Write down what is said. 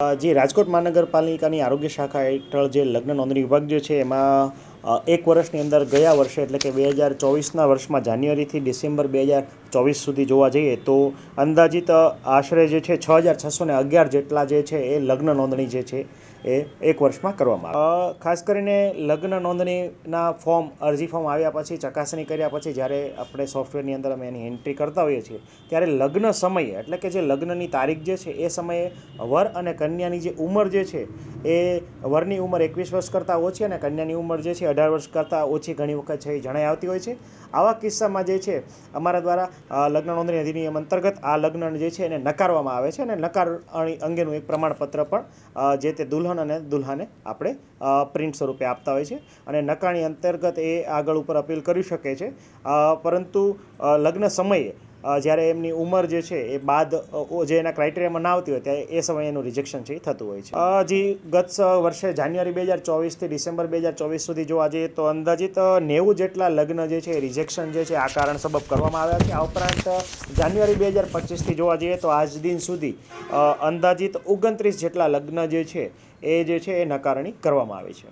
જે રાજકોટ મહાનગરપાલિકાની આરોગ્ય શાખા હેઠળ જે લગ્ન નોંધણી વિભાગ જે છે એમાં એક વર્ષની અંદર ગયા વર્ષે, એટલે કે બે હજાર ચોવીસના વર્ષમાં, જાન્યુઆરીથી ડિસેમ્બર બે હજાર ચોવીસ સુધી જોવા જઈએ, તો અંદાજિત આશરે જે છે, છ હજાર છસો ને અગિયાર જેટલા જે છે, એ લગ્ન નોંધણી જે છે, એ એક વર્ષમાં કરવામાં આવે. ખાસ કરીને લગ્ન નોંધણીના ફોર્મ, અરજી ફોર્મ આવ્યા પછી, ચકાસણી કર્યા પછી, જ્યારે આપણે સોફ્ટવેરની અંદર અમે એની એન્ટ્રી કરતા હોઈએ છીએ, ત્યારે લગ્ન સમયે, એટલે કે જે લગ્નની તારીખ જે છે, એ સમયે વર અને કન્યાની જે ઉંમર જે છે, એ વરની ઉંમર એકવીસ વર્ષ કરતાં ઓછી અને કન્યાની ઉંમર જે છે અઢાર વર્ષ કરતાં ઓછી ઘણી વખત છે એ જણાઈ આવતી હોય છે. આવા કિસ્સામાં જે છે, અમારા દ્વારા લગ્ન નોંધણી અધિનિયમ અંતર્ગત આ લગ્ન જે છે એને નકારવામાં આવે છે અને નકાર અંગેનું એક પ્રમાણપત્ર પણ જે તે દુલ્હન અને દુલ્હાને આપણે પ્રિન્ટ સ્વરૂપે આપતા હોય છે અને નકારણી અંતર્ગત એ આગળ ઉપર અપીલ કરી શકે છે. પરંતુ લગ્ન સમયે જ્યારે એમની ઉંમર જે છે એ બાદ જે એના ક્રાઇટેરિયામાં ના આવતી હોય ત્યારે એ સમયે એનું રિજેક્શન છે એ થતું હોય છે. હજી ગત વર્ષે જાન્યુઆરી બે હજાર ચોવીસથી ડિસેમ્બર બે હજાર ચોવીસ સુધી જોવા જઈએ તો અંદાજિત નેવું જેટલા લગ્ન જે છે રિજેક્શન જે છે આ કારણ સબબ કરવામાં આવ્યા છે. આ ઉપરાંત જાન્યુઆરી બે હજાર પચીસથી જોવા જઈએ તો આજ દિન સુધી અંદાજિત ઓગણત્રીસ જેટલા લગ્ન જે છે એ જે છે એ નકારણી કરવામાં આવી છે.